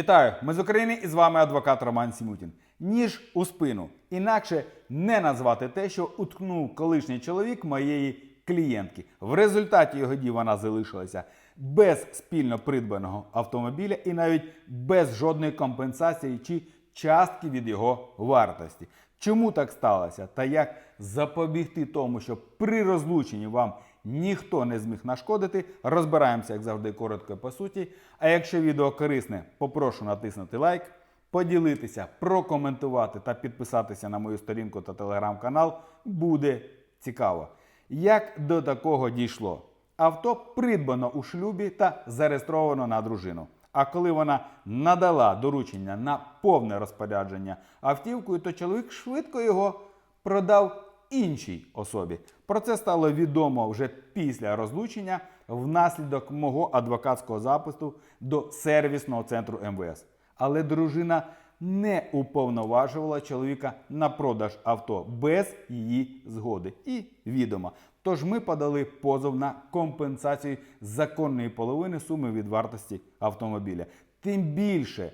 Вітаю! Ми з України і з вами адвокат Роман Сімутін. Ніж у спину. Інакше не назвати те, що уткнув колишній чоловік моєї клієнтки. В результаті його дій вона залишилася без спільно придбаного автомобіля і навіть без жодної компенсації чи частки від його вартості. Чому так сталося? Та як запобігти тому, щоб при розлученні вам ніхто не зміг нашкодити, розбираємося, як завжди, коротко по суті. А якщо відео корисне, попрошу натиснути лайк, поділитися, прокоментувати та підписатися на мою сторінку та телеграм-канал. Буде цікаво. Як до такого дійшло? Авто придбано у шлюбі та зареєстровано на дружину. А коли вона надала доручення на повне розпорядження автівкою, то чоловік швидко його продав іншій особі. Про це стало відомо вже після розлучення внаслідок мого адвокатського запису до сервісного центру МВС. Але дружина не уповноважувала чоловіка на продаж авто без її згоди і відома. Тож ми подали позов на компенсацію законної половини суми від вартості автомобіля. Тим більше,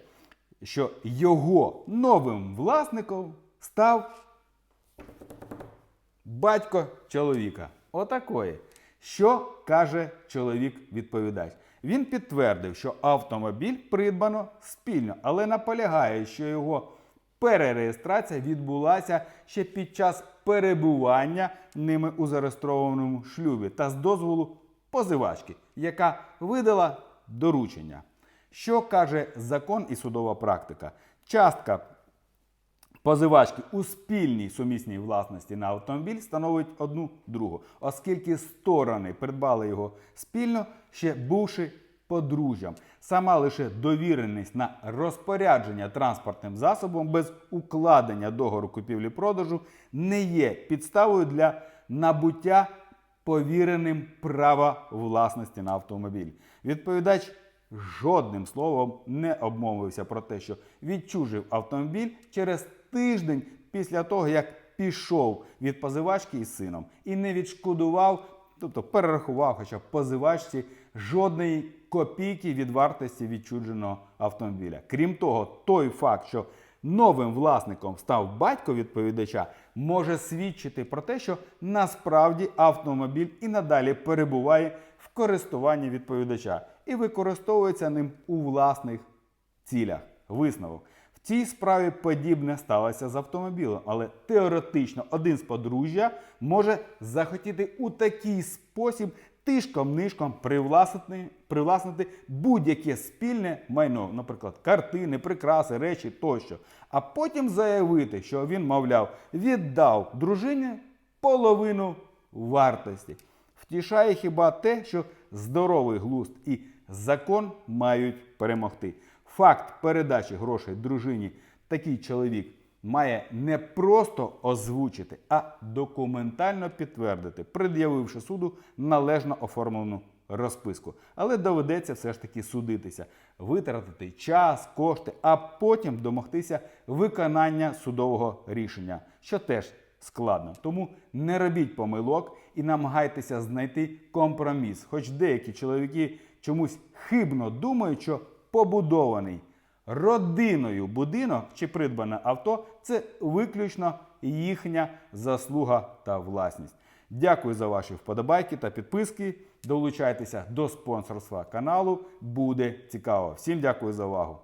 що його новим власником став батько чоловіка. Отакої. Що каже чоловік-відповідач? Він підтвердив, що автомобіль придбано спільно, але наполягає, що його перереєстрація відбулася ще під час перебування ними у зареєстрованому шлюбі та з дозволу позивачки, яка видала доручення. Що каже закон і судова практика? Частка позивачки у спільній сумісній власності на автомобіль становить одну другу, оскільки сторони придбали його спільно, ще бувши подружжям. Сама лише довіреність на розпорядження транспортним засобом без укладення договору купівлі-продажу не є підставою для набуття повіреним права власності на автомобіль. Відповідач жодним словом не обмовився про те, що відчужив автомобіль через тиждень після того, як пішов від позивачки із сином і не відшкодував, тобто перерахував, хоча позивачці жодної копійки від вартості відчудженого автомобіля. Крім того, той факт, що новим власником став батько відповідача, може свідчити про те, що насправді автомобіль і надалі перебуває в користуванні відповідача і використовується ним у власних цілях. Висновок. Цій справі подібне сталося з автомобілем, але теоретично один з подружжя може захотіти у такий спосіб тишком-нишком привласнити, привласнити будь-яке спільне майно, наприклад, картини, прикраси, речі тощо. А потім заявити, що він, мовляв, віддав дружині половину вартості. Втішає хіба те, що здоровий глузд і закон мають перемогти. Факт передачі грошей дружині такий чоловік має не просто озвучити, а документально підтвердити, пред'явивши суду належно оформлену розписку. Але доведеться все ж таки судитися, витратити час, кошти, а потім домогтися виконання судового рішення, що теж складно. Тому не робіть помилок і намагайтеся знайти компроміс. Хоч деякі чоловіки чомусь хибно думають, що побудований родиною будинок чи придбане авто це виключно їхня заслуга та власність. Дякую за ваші вподобайки та підписки. Долучайтеся до спонсорства каналу. Буде цікаво. Всім дякую за увагу.